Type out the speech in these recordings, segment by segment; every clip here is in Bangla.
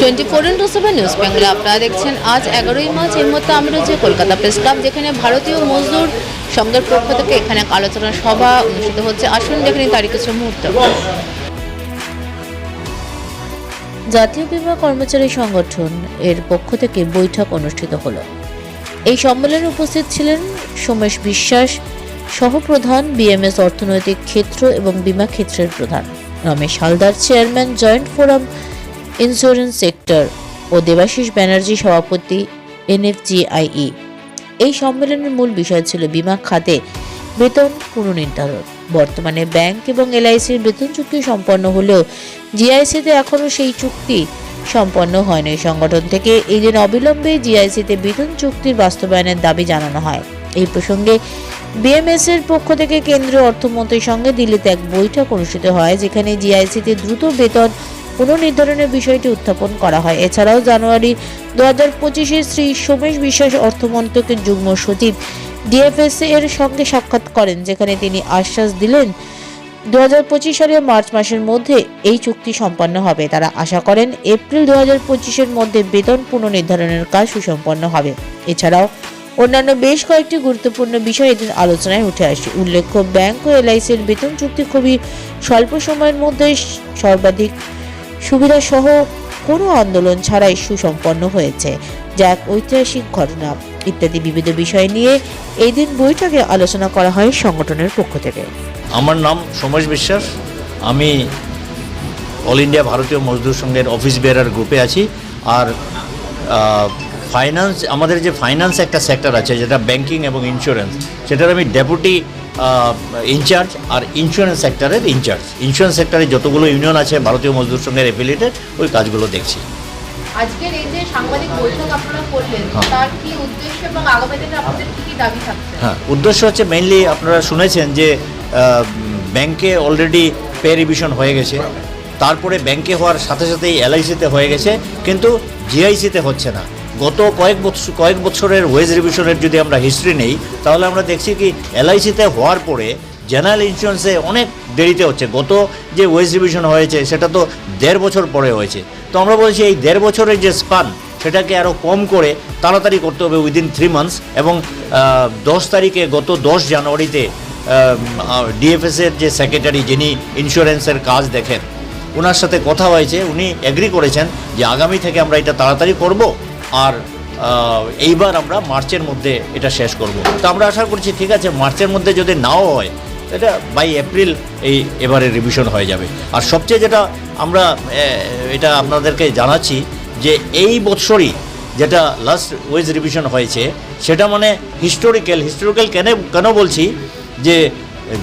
Twenty four into seven news বেঙ্গলে আপনারা দেখছেন আজ এগারোই মার্চ এই মুহূর্তে আমি রয়েছে কলকাতা প্রেস ক্লাব, যেখানে ভারতীয় মজদুর সংঘের পক্ষ থেকে এখানে এক আলোচনা সভা অনুষ্ঠিত হচ্ছে। আসুন, দেখে নিন তারিখ কিছু মুহূর্ত। জাতীয় বীমা কর্মচারী সংগঠন এর পক্ষ থেকে বৈঠক অনুষ্ঠিত হলো। এই সম্মেলনে উপস্থিত ছিলেন সোমেশ বিশ্বাস, সহপ্রধান বিএমএস অর্থনৈতিক ক্ষেত্র এবং বীমা ক্ষেত্রের প্রধান। Ramesh Haldar, chairman joint forum insurance sector ও দেবাশিস ব্যানার্জি সভাপতি এনএফজিআইই। এই সম্মেলনের মূল বিষয় ছিল বীমা খাতে বেতন পুনর্নির্ধারণ। বর্তমানে ব্যাংক এবং এলআইসির বেতন চুক্তি সম্পন্ন হলেও জিআইসিতে এখনও সেই চুক্তি সম্পন্ন হয়নি। সংগঠন থেকে এই দিন অবিলম্বে জিআইসিতে বেতন চুক্তির বাস্তবায়নের দাবি জানানো হয়। এই প্রসঙ্গে বিএমএস এর পক্ষ থেকে কেন্দ্রীয় অর্থমন্ত্রীর সঙ্গে দিল্লিতে এক বৈঠক অনুষ্ঠিত হয়, যেখানে জিআইসিতে দ্রুত বেতন পুনর্নির্ধারণের বিষয়টি উত্থাপন করা হয়। এছাড়াও জানুয়ারি দু হাজার পঁচিশে শ্রী সোমেশ বিশ্বাস অর্থমন্ত্রকের যুগ্ম সচিব ডিএফএস এর সঙ্গে সাক্ষাৎ করেন, যেখানে তিনি আশ্বাস দিলেন দু হাজার পঁচিশ সালের মার্চ মাসের মধ্যে এই চুক্তি সম্পন্ন হবে। তারা আশা করেন এপ্রিল দু হাজার পঁচিশের মধ্যে বেতন পুনর্নির্ধারণের কাজ সুসম্পন্ন হবে। এছাড়াও অন্যান্য বেশ কয়েকটি গুরুত্বপূর্ণ বিষয় এদিন আলোচনায় উঠে আসে। উল্লেখ্য, ব্যাংক ও এলআইসির বেতন চুক্তি খুবই স্বল্প সময়ের মধ্যে সর্বাধিক সুবিধা সহ কোনো আন্দোলন ছাড়াই সুসম্পন্ন হয়েছে, যা এক ঐতিহাসিক ঘটনা ইত্যাদি বিবিধ বিষয় নিয়ে এই দিন বৈঠকে আলোচনা করা হয় সংগঠনের পক্ষ থেকে। আমার নাম সোমেশ বিশ্বাস। আমি অল ইন্ডিয়া ভারতীয় মজদুর সংঘের অফিস বেয়ারার গ্রুপে আছি। আর ফাইন্যান্স আমাদের যে ফাইন্যান্স একটা সেক্টর আছে, যেটা ব্যাংকিং এবং ইন্স্যুরেন্স সেটার আমি ডেপুটি ইনচার্জ আর ইন্স্যুরেন্স সেক্টরের ইনচার্জ ইন্স্যুরেন্স সেক্টরে যতগুলো ইউনিয়ন আছে ভারতীয় মজদুর সংঘের এফিলিয়েটেড ওই কাজগুলো দেখছি। আজকের এই যে সাংবাদিক বৈঠক আপনারা করলেন হ্যাঁ। তার কি উদ্দেশ্য এবং আগামী দিনে আপনাদের কি কি দাবি থাকছে? হ্যাঁ উদ্দেশ্য হচ্ছে মেইনলি আপনারা শুনেছেন যে ব্যাংকে অলরেডি পে রিভিশন হয়ে গেছে। তারপরে ব্যাংকে হওয়ার সাথে সাথেই এলআইসিতে হয়ে গেছে কিন্তু জিআইসিতে হচ্ছে না। গত কয়েক বছর কয়েক বছরের ওয়েজ রিভিশনের যদি আমরা হিস্ট্রি নেই তাহলে আমরা দেখছি কি এলআইসিতে হওয়ার পরে জেনারেল ইন্স্যুরেন্সে অনেক দেরিতে হচ্ছে। গত যে ওয়েস্ট ডিভিশন হয়েছে, সেটা তো দেড় বছর পরে হয়েছে। তো আমরা বলছি এই দেড় বছরের যে স্পান, সেটাকে আরও কম করে তাড়াতাড়ি করতে হবে উইদিন থ্রি মান্থস এবং দশ তারিখে গত দশ জানুয়ারিতে ডিএফএসের যে সেক্রেটারি যিনি ইন্স্যুরেন্সের কাজ দেখেন ওনার সাথে কথা হয়েছে। উনি এগ্রি করেছেন যে আগামী থেকে আমরা এটা তাড়াতাড়ি করব আর এইবার আমরা মার্চের মধ্যে এটা শেষ করব। তো আমরা আশা করছি ঠিক আছে, মার্চের মধ্যে যদি নাও হয় এটা বাই এপ্রিল এই এবারে রিভিশন হয়ে যাবে। আর সবচেয়ে যেটা আমরা এটা আপনাদেরকে জানাচ্ছি যে এই বছরই যেটা লাস্ট ওয়েজ রিভিশন হয়েছে, সেটা মানে হিস্টোরিক্যাল হিস্টোরিক্যাল কেন কেন বলছি যে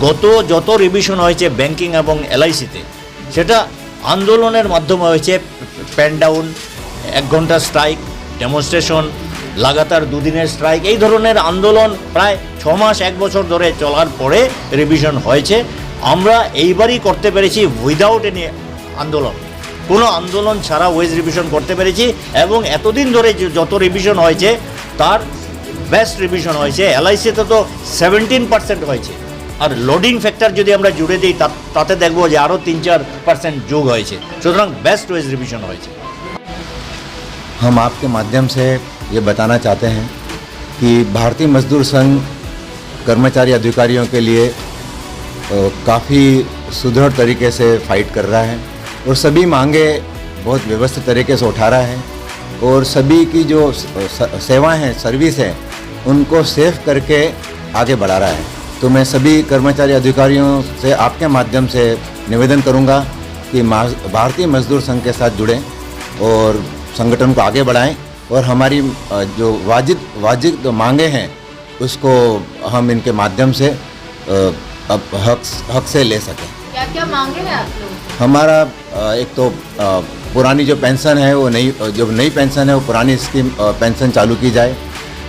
গত যত রিভিশন হয়েছে ব্যাংকিং এবং এলআইসিতে সেটা আন্দোলনের মাধ্যমে হয়েছে প্যান ডাউন এক ঘণ্টা স্ট্রাইক ডেমনস্ট্রেশন লাগাতার দুদিনের স্ট্রাইক এই ধরনের আন্দোলন প্রায় ছ মাস এক বছর ধরে চলার পরে রিভিশন হয়েছে আমরা এইবারই করতে পেরেছি উইদাউট এনি আন্দোলন কোনো আন্দোলন ছাড়া ওয়েজ রিভিশন করতে পেরেছি এবং এতদিন ধরে যে যত রিভিশন হয়েছে তার বেস্ট রিভিশন হয়েছে এলআইসিতে তো সেভেন্টিন পার্সেন্ট হয়েছে আর লোডিং ফ্যাক্টর যদি আমরা জুড়ে দিই তা- তাতে দেখবো যে আরও তিন চার পার্সেন্ট যোগ হয়েছে সুতরাং বেস্ট ওয়েজ রিভিশন হয়েছে हम आपके माध्यम से ये बताना चाहते हैं कि भारतीय मजदूर संघ कर्मचारी अधिकारियों के लिए काफ़ी सुदृढ़ तरीके से फाइट कर रहा है और सभी मांगे बहुत व्यवस्थित तरीके से उठा रहा है और सभी की जो सेवाएँ हैं सर्विस है, उनको सेफ़ करके आगे बढ़ा रहा है। तो मैं सभी कर्मचारी अधिकारियों से आपके माध्यम से निवेदन करूँगा कि भारतीय मजदूर संघ के साथ जुड़ें और संगठन को आगे बढ़ाएँ। और हमारी जो वाजिब वाजिब जो मांगे हैं उसको हम इनके माध्यम से अब हक हक से ले सकें। क्या क्या मांगे हैं आप लोग? हमारा एक तो पुरानी जो पेंशन है वो नई जो नई पेंशन है वो पुरानी स्कीम पेंशन चालू की जाए।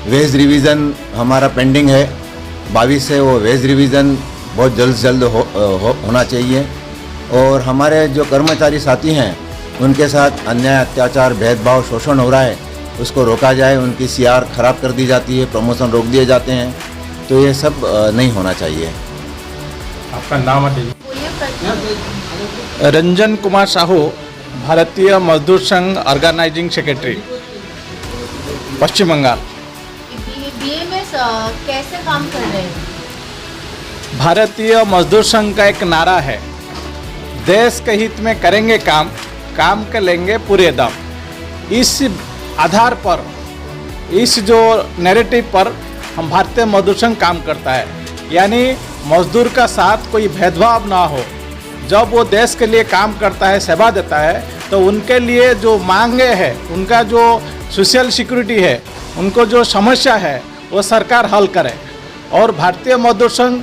वेज रिवीजन हमारा पेंडिंग है। बाईस से वो वेज रिवीजन बहुत जल्द से जल्द हो, हो, होना चाहिए। और हमारे जो कर्मचारी साथी हैं उनके साथ अन्याय अत्याचार भेदभाव शोषण हो रहा है उसको रोका जाए उनकी सीआर खराब कर दी जाती है प्रमोशन रोक दिए जाते हैं तो ये सब नहीं होना चाहिए। आपका नाम रंजन कुमार साहू भारतीय मजदूर संघ ऑर्गेनाइजिंग सेक्रेटरी पश्चिम बंगाल। कैसे काम कर रहे हैं? भारतीय मजदूर संघ का एक नारा है। देश के हित में करेंगे काम काम कर लेंगे पूरे दम। इस आधार पर, इस जो नैरेटिव पर हम भारतीय मजदूर संघ काम करता है। यानी मजदूर का साथ कोई भेदभाव ना हो। जब वो देश के लिए काम करता है, सेवा देता है तो उनके लिए जो मांगे हैं, उनका जो सोशल सिक्योरिटी है, उनको जो समस्या है, वो सरकार हल करे। और भारतीय मजदूर संघ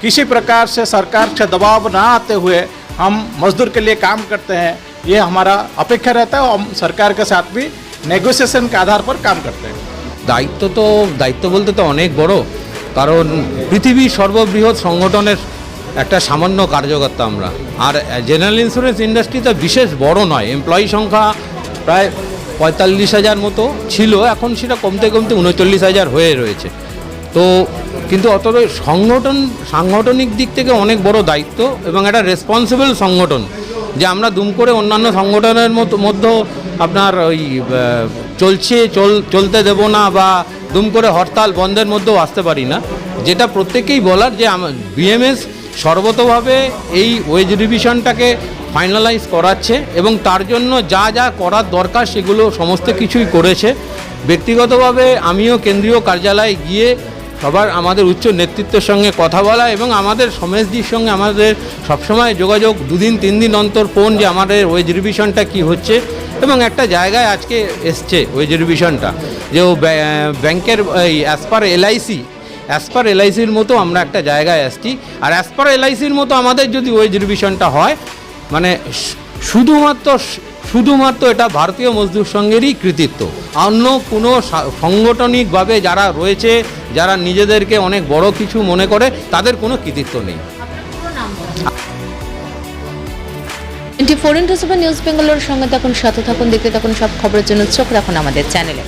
किसी प्रकार से सरकार से दबाव ना आते हुए हम मजदूर के लिए काम करते हैं, ये हमारा अपेक्षा रहता है और हम सरकार के साथ भी नेगोशिएशन के आधार पर काम करते हैं দায়িত্ব তো দায়িত্ব বলতে তো অনেক বড় কারণ পৃথিবীর সর্ববৃহৎ সংগঠনের একটা সামান্য কার্যকর্তা আমরা আর জেনারেল ইন্স্যুরেন্স ইন্ডাস্ট্রি তো বিশেষ বড় নয় এমপ্লয়ি সংখ্যা প্রায় পঁয়তাল্লিশ হাজার মতো ছিল এখন সেটা কমতে কমতে উনচল্লিশ হাজার হয়ে রয়েছে তো কিন্তু অত সংগঠন সাংগঠনিক দিক থেকে অনেক বড় দায়িত্ব এবং একটা রেসপন্সিবল সংগঠন যে আমরা দুম করে অন্যান্য সংগঠনের মধ্যে আপনার ওই চলছে, চল, চলতে দেব না বা দুম করে হরতাল বন্ধের মধ্যেও আসতে পারি না। যেটা প্রত্যেকেই বলার যে বিএমএস সর্বতভাবে এই ওয়েজ রিভিশনটাকে ফাইনালাইজ করাচ্ছে এবং তার জন্য যা যা করার দরকার সেগুলো সমস্ত কিছুই করেছে। ব্যক্তিগতভাবে আমিও কেন্দ্রীয় কার্যালয়ে গিয়ে সবার আমাদের উচ্চ নেতৃত্বের সঙ্গে কথা বলা এবং আমাদের সমেশজির সঙ্গে আমাদের সবসময় যোগাযোগ দুদিন, তিন দিন অন্তর ফোন যে আমাদের ওয়েজ রিভিশনটা কি হচ্ছে এবং একটা জায়গায় আজকে এসছে ওয়েজ রিভিশনটা যে ও ব্যাংকের এই as per LIC as per এলআইসির মতো আমরা একটা জায়গায় আসছি। আর অ্যাজ পার এলআইসির মতো আমাদের যদি ওয়েজ রিভিশনটা হয় মানে শুধুমাত্র শুধুমাত্র এটা ভারতীয় মজদুর সংঘেরই কৃতিত্ব। অন্য কোনো সাংগঠনিকভাবে যারা রয়েছে যারা নিজেদেরকে অনেক বড় কিছু মনে করে, তাদের কোনো কৃতিত্ব নেই। ফোর ইন্টু নিউজ বেঙ্গালোর সঙ্গে থাকুন, সাথে থাকুন, দেখতে থাকুন সব খবরের জন্য চোখ রাখুন আমাদের চ্যানেলে।